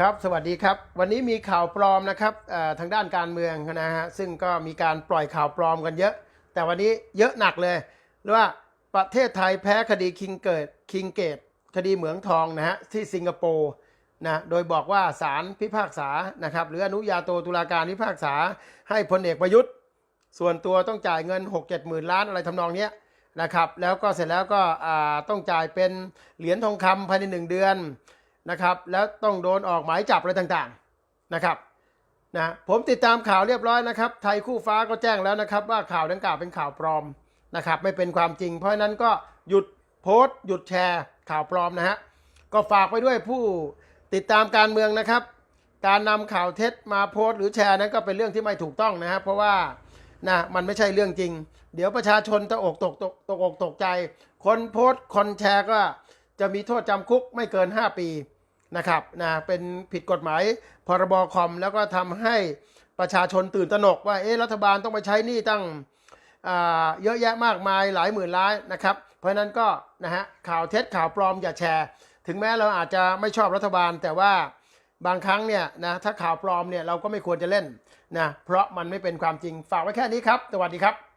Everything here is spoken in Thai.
ครับสวัสดีครับ วันนี้มีข่าวปลอมนะครับทางด้านการเมืองนะฮะซึ่งก็มีการปล่อยข่าวปลอมกันเยอะ แต่วันนี้เยอะหนักเลยรว่าประเทศไทยแพ้คดีคิงเกิดคิงเกตคดีเหมืองทองนะฮะที่สิงคโปร์นะโดยบอกว่าศาลพิพากษานะครับหรืออนุญาโตตุลาการพิพากษาให้พลเอกประยุทธ์ ส่วนตัวต้องจ่ายเงิน 6 7หมื่นล้านอะไรทำนองเนี้ยนะครับแล้วก็เสร็จแล้วก็ต้องจ่ายเป็นเหรียญทองคำภายในหนึ่งเดือน นะครับ แล้วต้องโดนออกหมายจับอะไรต่างๆนะครับนะผมติดตามข่าวเรียบร้อยนะครับ ไทยคู่ฟ้าก็แจ้งแล้วนะครับ ว่าข่าวดังกล่าวเป็นข่าวปลอมนะครับ ไม่เป็นความจริง เพราะนั้นก็หยุดโพสต์ หยุดแชร์ข่าวปลอมนะฮะก็ฝากไปด้วยผู้ติดตามการเมืองนะครับ การนำข่าวเท็จมาโพสต์หรือแชร์นั้นก็เป็นเรื่องที่ไม่ถูกต้องนะครับเพราะว่านะมันไม่ใช่เรื่องจริง เดี๋ยวประชาชนตกอกตกตกตกอกตกใจ คนโพสต์คนแชร์ก็จะมีโทษจำคุกไม่เกิน 5 ปี นะครับนะเป็นผิดกฎหมายพรบคอม แล้วก็ทำให้ประชาชนตื่นตระหนกว่าเอ๊ะรัฐบาลต้องไปใช้หนี้ตั้งเยอะแยะมากมายหลายหมื่นล้านนะครับ เพราะฉะนั้นก็นะฮะข่าวเท็จข่าวปลอมอย่าแชร์ ถึงแม้เราอาจจะไม่ชอบรัฐบาล แต่ว่าบางครั้งเนี่ยนะถ้าข่าวปลอมเนี่ยเราก็ไม่ควรจะเล่นนะเพราะมันไม่เป็นความจริงฝากไว้แค่นี้ครับ สวัสดีครับ